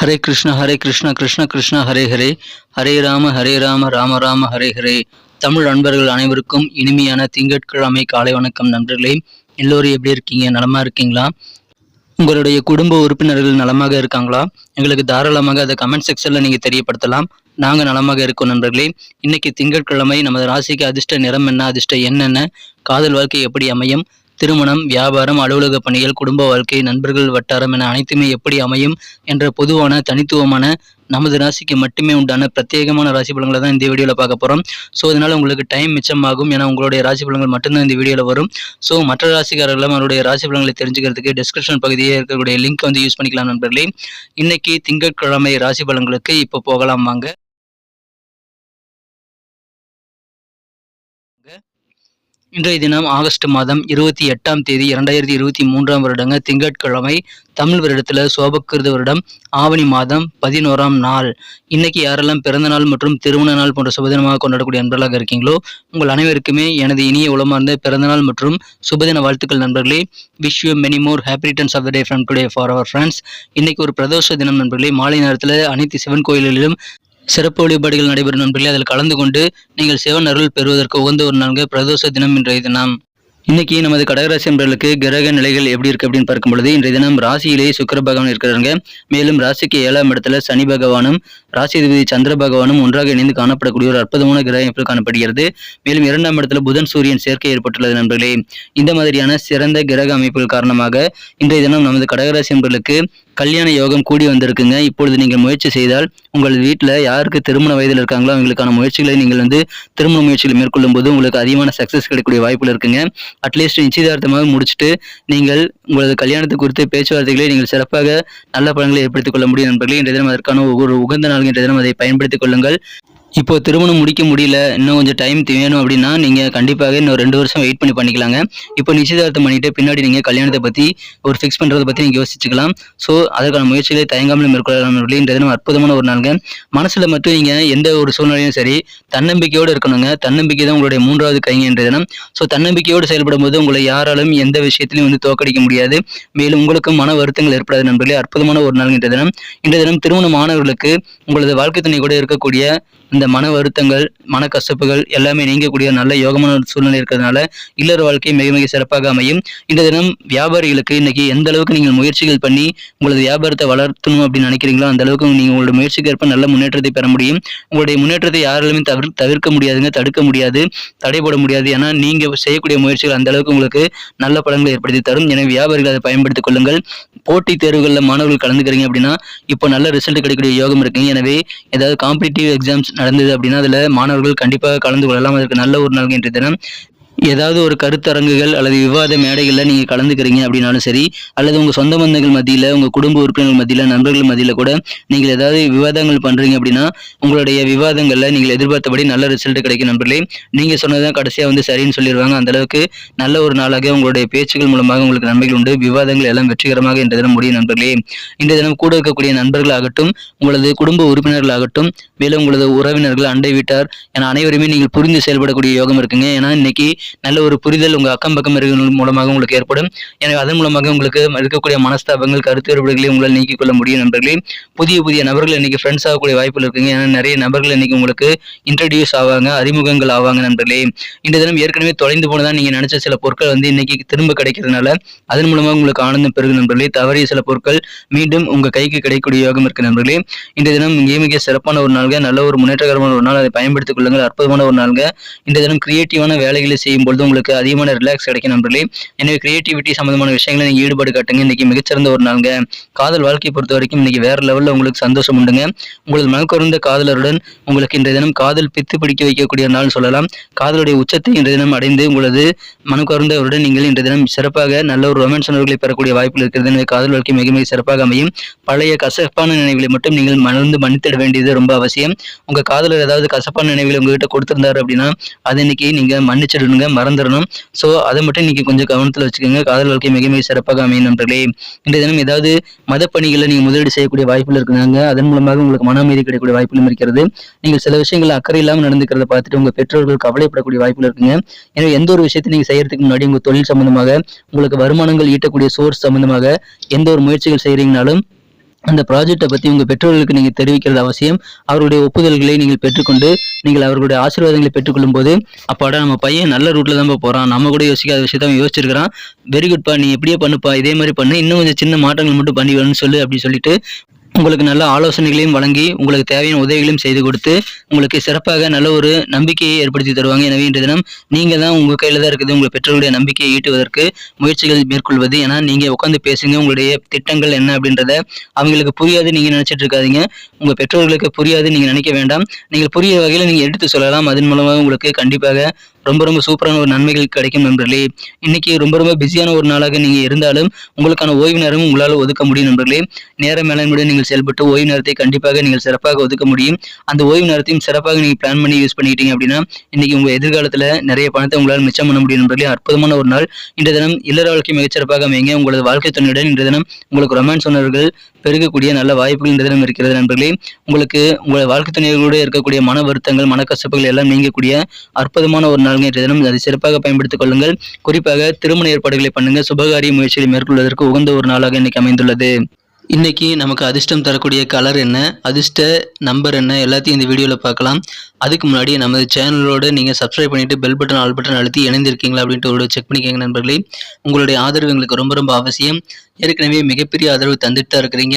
ஹரே கிருஷ்ண ஹரே கிருஷ்ண கிருஷ்ண கிருஷ்ண ஹரே ஹரே. ஹரே ராம ஹரே ராம ராம ராம ஹரே ஹரே. தமிழ் நண்பர்கள் அனைவருக்கும் இனிமையான திங்கட்கிழமை காலை வணக்கம் நண்பர்களே. எல்லோரும் எப்படி இருக்கீங்க? நலமா இருக்கீங்களா? உங்களுடைய குடும்ப உறுப்பினர்கள் நலமாக இருக்காங்களா? எங்களுக்கு தாராளமாக அதை கமெண்ட் செக்ஷனில் நீங்கள் தெரியப்படுத்தலாம். நாங்கள் நலமாக இருக்கோம் நண்பர்களே. இன்னைக்கு திங்கட்கிழமை நமது ராசிக்கு அதிர்ஷ்ட நிறம் என்ன அதிர்ஷ்ட என்னென்ன காதல் வாழ்க்கை எப்படி அமையும்? திருமணம் வியாபாரம் அலுவலக பணிகள் குடும்ப வாழ்க்கை நண்பர்கள் வட்டாரம் என அனைத்துமே எப்படி அமையும் என்ற பொதுவான தனித்துவமான நமது ராசிக்கு மட்டுமே உண்டான பிரத்யேகமான ராசி பலன்களை தான் இந்த வீடியோவில் பார்க்க போகிறோம் ஸோ அதனால் உங்களுக்கு டைம் மிச்சமாகும் ஏன்னா உங்களுடைய ராசி பலன்கள் மட்டும்தான் இந்த வீடியோவில் வரும். ஸோ மற்ற ராசிக்காரர்களும் அவருடைய ராசி பலன்களை தெரிஞ்சுக்கிறதுக்கு டிஸ்கிரிப்ஷன் பகுதியே இருக்கக்கூடிய லிங்க் வந்து யூஸ் பண்ணிக்கலாம் நண்பர்களே. இன்னைக்கு திங்கட்கிழமை ராசி பலன்களுக்கு இப்போ போகலாம் வாங்க. இன்றைய தினம் ஆகஸ்ட் மாதம் இருபத்தி எட்டாம் தேதி இரண்டாயிரத்தி இருபத்தி மூன்றாம் வருடங்க திங்கட்கிழமை தமிழ் வருடத்தில் சோபக்கிருத வருடம் ஆவணி மாதம் பதினோராம் நாள். இன்னைக்கு யாரெல்லாம் பிறந்த நாள் மற்றும் திருமண நாள் போன்ற சுபதினமாக கொண்டாடக்கூடிய நண்பர்களாக இருக்கீங்களோ உங்கள் அனைவருக்குமே எனது இனிய உளமார்ந்த பிறந்தநாள் மற்றும் சுபதின வாழ்த்துக்கள் நண்பர்களே. Wish you many more happy returns of the day from today for our friends இன்னைக்கு ஒரு பிரதோஷ தினம் நண்பர்களே. மாலை நேரத்தில் அனைத்து சிவன் கோயில்களிலும் சிறப்பு வழிபாடுகள் நடைபெறும் நண்பர்களே அதில் கலந்து கொண்டு நீங்கள் சிவன் அருள் பெறுவதற்கு உகந்த ஒரு நான்கு பிரதோஷ தினம் இன்றைய தினம். இன்னைக்கு நமது கடகராசி நண்பர்களுக்கு கிரக நிலைகள் எப்படி இருக்கு அப்படின்னு பார்க்கும் பொழுது இன்றைய தினம் ராசியிலேயே சுக்கிர பகவான் இருக்கிறாங்க மேலும் ராசிக்கு ஏழாம் இடத்துல சனி பகவானும் ராசிபதி சந்திர பகவானும் ஒன்றாக இணைந்து காணப்படக்கூடிய ஒரு அற்புதமான கிரக அமைப்பு காணப்படுகிறது? மேலும் இரண்டாம் இடத்துல புதன் சூரியன் சேர்க்கை ஏற்பட்டுள்ளது நண்பர்களே. இந்த மாதிரியான சிறந்த கிரக அமைப்புகள் காரணமாக இன்றைய தினம் நமது கடகராசி நண்பர்களுக்கு கல்யாண யோகம் கூடி வந்திருக்குங்க. இப்பொழுது நீங்கள் முயற்சி செய்தால் உங்கள் வீட்டில் யாருக்கு திருமண வயதில் இருக்காங்களோ அவங்களுக்கான முயற்சிகளை நீங்கள் வந்து திருமண முயற்சிகளை மேற்கொள்ளும் போது உங்களுக்கு அதிகமான சக்ஸஸ் கிடைக்கக்கூடிய வாய்ப்புகள் இருக்குங்க. அட்லீஸ்ட் நிச்சயதார்த்தமாக முடிச்சுட்டு நீங்கள் உங்களது கல்யாணத்தை குறித்து பேச்சுவார்த்தைகளை நீங்கள் சிறப்பாக நல்ல பலன்களை ஏற்படுத்திக் கொள்ள முடியும் நண்பர்களே. இன்றைய தினம் அதற்கான ஒரு உகந்த நாள். இன்றைய தினம் அதை பயன்படுத்திக் கொள்ளுங்கள். இப்போ திருமணம் முடிக்க முடியல இன்னும் கொஞ்சம் டைம் வேணும் அப்படின்னா நீங்கள் கண்டிப்பாக இன்னும் ரெண்டு வருஷம் வெயிட் பண்ணி பண்ணிக்கலாங்க. இப்போ நிச்சயதார்த்தம் பண்ணிட்டு பின்னாடி நீங்கள் கல்யாணத்தை பற்றி ஒரு ஃபிக்ஸ் பண்ணுறதை பற்றி நீங்கள் யோசிச்சுக்கலாம். ஸோ அதற்கான முயற்சிகளை தயங்காமல் மேற்கொள்ளலாம் அப்படின்றது தினம் அற்புதமான ஒரு நாளுங்க. மனசில் மட்டும் நீங்கள் எந்த ஒரு சூழ்நிலையும் சரி தன்னம்பிக்கையோடு இருக்கணுங்க. தன்னம்பிக்கை தான் உங்களுடைய மூன்றாவது கைங்க தினம் ஸோ தன்னம்பிக்கையோடு செயல்படும் போது உங்களை யாராலும் எந்த விஷயத்திலையும் வந்து தோக்கடிக்க முடியாது. மேலும் உங்களுக்கு மன வருத்தங்கள் ஏற்படாது நண்பர்களே. அற்புதமான ஒரு நாள் தினம் இன்றைய தினம் திருமண மாணவர்களுக்கு உங்களது வாழ்க்கை துணை கூட இருக்கக்கூடிய இந்த மன வருத்தங்கள் மன கசப்புகள் எல்லாமே நீங்கக்கூடிய நல்ல யோகமான ஒரு சூழ்நிலை இருக்கிறதுனால இல்லற வாழ்க்கை மிக மிக சிறப்பாக அமையும். இந்த தினம் வியாபாரிகளுக்கு இன்னைக்கு எந்த அளவுக்கு நீங்கள் முயற்சிகள் பண்ணி உங்களது வியாபாரத்தை வளர்த்தணும் அப்படின்னு நினைக்கிறீங்களோ அந்த அளவுக்கு நீங்கள் உங்களோட முயற்சிக்கு ஏற்ப நல்ல முன்னேற்றத்தை பெற முடியும். உங்களுடைய முன்னேற்றத்தை யாராலுமே தவிர தவிர்க்க முடியாதுங்க தடுக்க முடியாது தடைபட முடியாது. ஏன்னா நீங்கள் செய்யக்கூடிய முயற்சிகள் அந்த அளவுக்கு உங்களுக்கு நல்ல பலன்களை ஏற்படுத்தி தரும். எனவே வியாபாரிகள் அதை பயன்படுத்திக் கொள்ளுங்கள். போட்டித் தேர்வுகளில் மாணவர்கள் கலந்துக்கிறீங்க அப்படின்னா இப்போ நல்ல ரிசல்ட் கிடைக்கக்கூடிய யோகம் இருக்குங்க. எனவே ஏதாவது காம்படிட்டிவ் எக்ஸாம்ஸ் நடந்தது அப்படின்னா அதில் மாணவர்கள் கண்டிப்பாக கலந்து கொள்ளலாம். அதற்கு நல்ல ஒரு நாள் இன்றைய தினம் ஏதாவது ஒரு கருத்தரங்குகள் அல்லது விவாத மேடைகளில் நீங்கள் கலந்துக்கிறீங்க அப்படின்னாலும் சரி அல்லது உங்கள் சொந்த பந்தங்கள் மத்தியில் உங்கள் குடும்ப உறுப்பினர்கள் மத்தியில் நண்பர்கள் மத்தியில் கூட நீங்கள் ஏதாவது விவாதங்கள் பண்ணுறீங்க அப்படின்னா உங்களுடைய விவாதங்களில் நீங்கள் எதிர்பார்த்தபடி நல்ல ரிசல்ட் கிடைக்கும் நண்பர்களே. நீங்கள் சொன்னதான் கடைசியாக வந்து சரின்னு சொல்லிடுவாங்க. அந்தளவுக்கு நல்ல ஒரு நாளாக உங்களுடைய பேச்சுகள் மூலமாக உங்களுக்கு நன்மைகள் உண்டு. விவாதங்கள் எல்லாம் வெற்றிகரமாக இன்றைய தினம் முடியும் நண்பர்களே. இன்றைய தினம் கூட இருக்கக்கூடிய நண்பர்களாகட்டும் உங்களது குடும்ப உறுப்பினர்களாகட்டும் மேலும் உங்களது உறவினர்கள் அண்டை வீட்டார் என அனைவருமே நீங்கள் புரிந்து செயல்படக்கூடிய யோகம் இருக்குங்க. ஏன்னா இன்னைக்கு நல்ல ஒரு புரிதல் உங்கள் அக்கம் பக்கம் இருக்கிறவங்க மூலமாக உங்களுக்கு ஏற்படும். எனவே அதன் மூலமாக உங்களுக்கு இருக்கக்கூடிய மனஸ்தாபங்கள் கருத்து வேறுபாடுகளை உங்களால் நீக்கிக் கொள்ள முடியும் நண்பர்களே. புதிய புதிய நபர்கள் இன்னைக்கு ஃப்ரெண்ட்ஸ் ஆகக்கூடிய வாய்ப்புகள் இருக்குங்க. ஏன்னா நிறைய நபர்கள் இன்னைக்கு உங்களுக்கு இன்ட்ரடியூஸ் ஆவாங்க அறிமுகங்கள் ஆவாங்க நண்பர்களே. இந்த தினம் ஏற்கனவே தொலைந்து போனதான் நீங்கள் நினைச்ச சில பொருட்கள் வந்து இன்னைக்கு திரும்ப கிடைக்கிறதுனால அதன் மூலமாக உங்களுக்கு ஆனந்தம் பெருகு நண்பர்களே. தவறிய சில பொருட்கள் மீண்டும் உங்கள் கைக்கு கிடைக்கக்கூடிய யோகம் இருக்கு நண்பர்களே. இந்த தினம் மிக மிக சிறப்பான ஒரு நாள்கள் நல்ல ஒரு முன்னேற்றகரமான ஒரு நாள். அதை பயன்படுத்திக் கொள்ளுங்கள். அற்புதமான ஒரு நாள்கள் இந்த தினம் கிரியேட்டிவான வேலைகளை செய்யும் பொழுது உங்களுக்கு அதிகமான ரிலாக்ஸ் கிடைக்கும் நண்பர்களே. எனவே கிரியேட்டிவிட்டி சம்பந்தமான விஷயங்களை நீங்கள் ஈடுபாடு காட்டுங்க. இன்னைக்கு மிகச்சிறந்த ஒரு நாளுங்க. காதல் வாழ்க்கையை பொறுத்த வரைக்கும் இன்னைக்கு வேற லெவலில் உங்களுக்கு சந்தோஷம் உண்டுங்க. உங்களது மனக்குறந்த காதலருடன் உங்களுக்கு இன்றைய தினம் காதல் பித்து பிடிக்க வைக்கக்கூடிய நாள் சொல்லலாம். காதலுடைய உச்சத்தை இன்றைய தினம் அடைந்து உங்களது மனக்குறந்தவருடன் நீங்கள் இன்றைய தினம் சிறப்பாக நல்ல ஒரு ரொமான்ஸ் உணர்வுகளை பெறக்கூடிய வாய்ப்புகள் இருக்கிறது எனவே காதல் வாழ்க்கை மிக மிக சிறப்பாக அமையும். பழைய கசப்பான நினைவுகளை மட்டும் நீங்கள் மறந்து மன்னித்திட வேண்டியது ரொம்ப அவசியம். உங்க காதலர் ஏதாவது கசப்பான நினைவுகளை உங்ககிட்ட கொடுத்திருந்தாரு அப்படின்னா அதை இன்னைக்கு நீங்க மன்னிச்சிடணுங்க. மறந்துடணும். ஸோ அதை மட்டும் இன்னைக்கு கொஞ்சம் கவனத்தில் வச்சுக்கோங்க. காதல் வாழ்க்கை மிக மிக சிறப்பாக அமையும் நண்பர்களே. இன்றைய தினம் ஏதாவது மத நீங்கள் நீங்க முதலீடு செய்யக்கூடிய வாய்ப்புகள் இருக்குங்க அதன் மூலமாக உங்களுக்கு மன அமைதி கிடைக்கக்கூடிய வாய்ப்புகளும் இருக்கிறது. நீங்கள் சில விஷயங்கள் அக்கறை இல்லாமல் நடந்துக்கிறத பார்த்துட்டு உங்க பெற்றோர்கள் கவலைப்படக்கூடிய வாய்ப்புகள் இருக்குங்க. எனவே எந்த ஒரு விஷயத்தை நீங்க செய்யறதுக்கு முன்னாடி உங்க தொழில் சம்பந்தமாக உங்களுக்கு வருமானங்கள் ஈட்டக்கூடிய சோர்ஸ் சம்பந்தமாக எந்த ஒரு முயற்சிகள் செய்யறீங்கனாலும் அந்த ப்ராஜெக்ட்டை பற்றி உங்கள் பெற்றோர்களுக்கு நீங்கள் தெரிவிக்கிறது அவசியம். அவருடைய ஒப்புதல்களை நீங்கள் பெற்றுக்கொண்டு நீங்கள் அவர்களுடைய ஆசீர்வாதங்களை பெற்றுக்கொள்ளும் போது அப்பாடா நம்ம பையன் நல்ல ரூட்டில் தான் போகிறான் நம்ம கூட யோசிக்காத விஷயத்த அவன் யோசிச்சிருக்கிறான். வெரி குட்பா நீ எப்படியே பண்ணுப்பா இதே மாதிரி பண்ணு. இன்னும் கொஞ்சம் சின்ன மாற்றங்கள் மட்டும் பண்ணி வேணும்னு சொல்லு அப்படின்னு சொல்லிட்டு உங்களுக்கு நல்ல ஆலோசனைகளையும் வழங்கி உங்களுக்கு தேவையான உதவிகளையும் செய்து கொடுத்து உங்களுக்கு சிறப்பாக நல்ல ஒரு நம்பிக்கையை ஏற்படுத்தி தருவாங்க. எனவே இன்றைய தினம் நீங்கள் தான் உங்கள் கையில் தான் இருக்குது உங்கள் பெற்றோருடைய நம்பிக்கையை ஈட்டுவதற்கு முயற்சிகள் மேற்கொள்வது. ஏன்னா நீங்கள் உட்காந்து பேசுங்க உங்களுடைய திட்டங்கள் என்ன அப்படின்றத அவங்களுக்கு புரியாது நீங்கள் நினச்சிட்டு இருக்காதீங்க. உங்கள் பெற்றோர்களுக்கு புரியாது நீங்கள் நினைக்க வேண்டாம். நீங்கள் புரிய வகையில் நீங்கள் எடுத்து சொல்லலாம். அதன் மூலமாக உங்களுக்கு கண்டிப்பாக ரொம்ப ரொம்ப சூப்பரான ஒரு நன்மைகள் கிடைக்கும் நண்பர்களே. இன்னைக்கு ரொம்ப ரொம்ப பிஸியான ஒரு நாளாக நீங்கள் இருந்தாலும் உங்களுக்கான ஓய்வு நேரமும் உங்களால் ஒதுக்க முடியும் நண்பர்களே. நேர மேலாண்மையுடன் நீங்கள் செயல்பட்டு ஓய்வு நேரத்தை கண்டிப்பாக நீங்கள் சிறப்பாக ஒதுக்க முடியும். அந்த ஓய்வு நேரத்தையும் சிறப்பாக நீங்கள் பிளான் பண்ணி யூஸ் பண்ணிக்கிட்டீங்க அப்படின்னா இன்னைக்கு உங்கள் எதிர்காலத்தில் நிறைய பணத்தை உங்களால் மிச்சம் பண்ண முடியும் நண்பர்களே. அற்புதமான ஒரு நாள். இன்றைய தினம் இல்லற வாழ்க்கை மிகச்சிறப்பாக அமைங்க உங்களது வாழ்க்கை துணையுடன் இன்றைய தினம் உங்களுக்கு ரொமான்ஸ் உணர்வுகள் பெருகக்கூடிய நல்ல வாய்ப்புகள் இந்த தினம் இருக்கிறது நண்பர்களே. உங்களுக்கு உங்கள் வாழ்க்கை துணையோடு இருக்கக்கூடிய மன வருத்தங்கள் மனக்கசப்புகள் எல்லாம் நீங்கக்கூடிய அற்புதமான ஒரு நாள்ங்க என்ற தினம் அதை சிறப்பாக பயன்படுத்திக் கொள்ளுங்கள். குறிப்பாக திருமண ஏற்பாடுகளை பண்ணுங்க சுபகாரிய முயற்சிகளை மேற்கொள்வதற்கு உகந்த ஒரு நாளாக இன்னைக்கு அமைந்துள்ளது. இன்னைக்கு நமக்கு அதிர்ஷ்டம் தரக்கூடிய கலர் என்ன அதிர்ஷ்ட நம்பர் என்ன எல்லாத்தையும் இந்த வீடியோவில் பார்க்கலாம். அதுக்கு முன்னாடி நமது சேனலோடு நீங்கள் சப்ஸ்கிரைப் பண்ணிவிட்டு பெல் பட்டன் ஆல் பட்டன் அழுத்தி இணைந்திருக்கீங்களா அப்படின்ட்டு ஒரு செக் பண்ணிக்கோங்க நண்பர்களே. உங்களுடைய ஆதரவு எங்களுக்கு ரொம்ப ரொம்ப அவசியம். ஏற்கனவே மிகப்பெரிய ஆதரவு தந்துட்டு தான் இருக்கிறீங்க.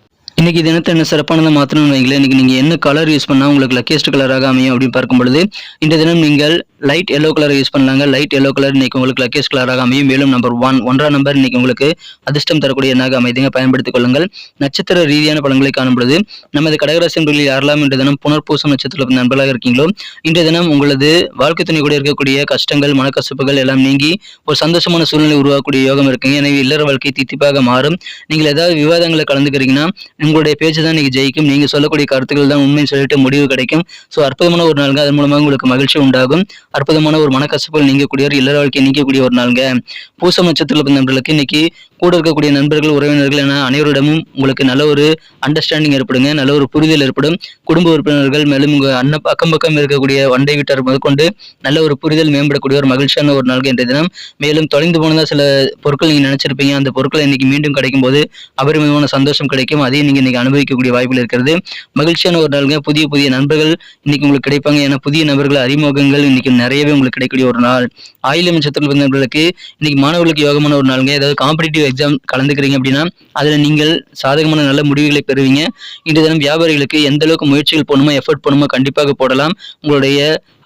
இன்னைக்கு தினத்தை என்ன சிறப்பானதை மாற்றணும்னு வைங்களேன். இன்னைக்கு நீங்கள் என்ன கலர் யூஸ் பண்ணால் உங்களுக்கு லக்கியஸ்ட் கலராக அமையும் அப்படின்னு பார்க்கும் பொழுது இந்த தினம் நீங்கள் லைட் எல்லோ கலர் யூஸ் பண்ணலாங்க. லைட் எல்லோ கலர் இன்னைக்கு உங்களுக்கு லக்கியஸ்ட் கலராக அமையும். மேலும் நம்பர் ஒன் ஒன்றாம் நம்பர் இன்னைக்கு உங்களுக்கு அதிர்ஷ்டம் தரக்கூடிய எண்ணாக அமைதிங்க. பயன்படுத்திக் கொள்ளுங்கள். நட்சத்திர ரீதியான பலன்களை காணும் பொழுது நமது கடகராசி என்பதில் யாரெல்லாம் இன்றைய தினம் புனர்பூசம் நட்சத்திரத்தில் நண்பர்களாக இருக்கீங்களோ இன்றைய தினம் உங்களது வாழ்க்கை துணை கூட இருக்கக்கூடிய கஷ்டங்கள் மனக்கசப்புகள் எல்லாம் நீங்கி ஒரு சந்தோஷமான சூழ்நிலை உருவாக்கக்கூடிய யோகம் இருக்குங்க. எனவே இல்லற வாழ்க்கை தித்திப்பாக மாறும். நீங்கள் ஏதாவது விவாதங்களை கலந்துக்கிறீங்கன்னா உங்களுடைய பேச்சு தான் இன்னைக்கு ஜெயிக்கும். நீங்க சொல்லக்கூடிய கருத்துக்கள் தான் உண்மைன்னு சொல்லிட்டு முடிவு கிடைக்கும். ஸோ அற்புதமான ஒரு நாளுங்க. அதன் மூலமாக உங்களுக்கு மகிழ்ச்சி உண்டாகும். அற்புதமான ஒரு மனக்கசப்புகள் நீங்கக்கூடிய ஒரு இல்லற வாழ்க்கை நீக்கக்கூடிய ஒரு நாளுங்க. பூசம் நட்சத்திரத்தில் நண்பர்களுக்கு இன்னைக்கு கூட இருக்கக்கூடிய நண்பர்கள் உறவினர்கள் என அனைவரிடமும் உங்களுக்கு நல்ல ஒரு அண்டர்ஸ்டாண்டிங் ஏற்படுங்க. நல்ல ஒரு புரிதல் ஏற்படும். குடும்ப உறுப்பினர்கள் மேலும் உங்க அண்ணன் அக்கம் பக்கம் இருக்கக்கூடிய வண்டை வீட்டார் முதற்கொண்டு நல்ல ஒரு புரிதல் மேம்படக்கூடிய ஒரு மகிழ்ச்சியான ஒரு நாள் இன்றைய தினம். மேலும் தொலைந்து போனதா சில பொருட்கள் நீங்க நினைச்சிருப்பீங்க. அந்த பொருட்களை இன்னைக்கு மீண்டும் கிடைக்கும் போது அபரிமிதமான சந்தோஷம் கிடைக்கும். அதையும் நீங்க இன்னைக்கு அனுபவிக்கக்கூடிய வாய்ப்புகள் இருக்கிறது. மகிழ்ச்சியான ஒரு நாளுங்க. புதிய புதிய நண்பர்கள் இன்னைக்கு உங்களுக்கு கிடைப்பாங்க. ஏன்னா புதிய நபர்கள் அறிமுகங்கள் இன்னைக்கு நிறையவே உங்களுக்கு கிடைக்கக்கூடிய ஒரு நாள். ஆயிலம் நட்சத்திரம் பிறந்தவர்களுக்கு இன்னைக்கு மாணவர்களுக்கு யோகமான ஒரு நாளுங்க. ஏதாவது காம்படிட்டிவ் எக்ஸாம் கலந்துக்கிறீங்க அப்படின்னா அதுல நீங்கள் சாதகமான நல்ல முடிவுகளை பெறுவீங்க. இன்றைய தினம் வியாபாரிகளுக்கு எந்த அளவுக்கு முயற்சிகள் போடணுமோ எஃபர்ட் பண்ணுமோ கண்டிப்பாக போடலாம். உங்களுடைய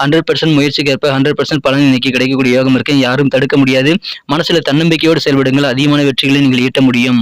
ஹண்ட்ரட் பர்சன்ட் முயற்சிக்கு ஏற்ப ஹண்ட்ரட் பர்சன்ட் பலன் இன்னைக்கு கிடைக்கக்கூடிய யோகம் இருக்கு. யாரும் தடுக்க முடியாது. மனசுல தன்னம்பிக்கையோடு செயல்படுங்கள். அதிகமான வெற்றிகளை நீங்கள் ஈட்ட முடியும்.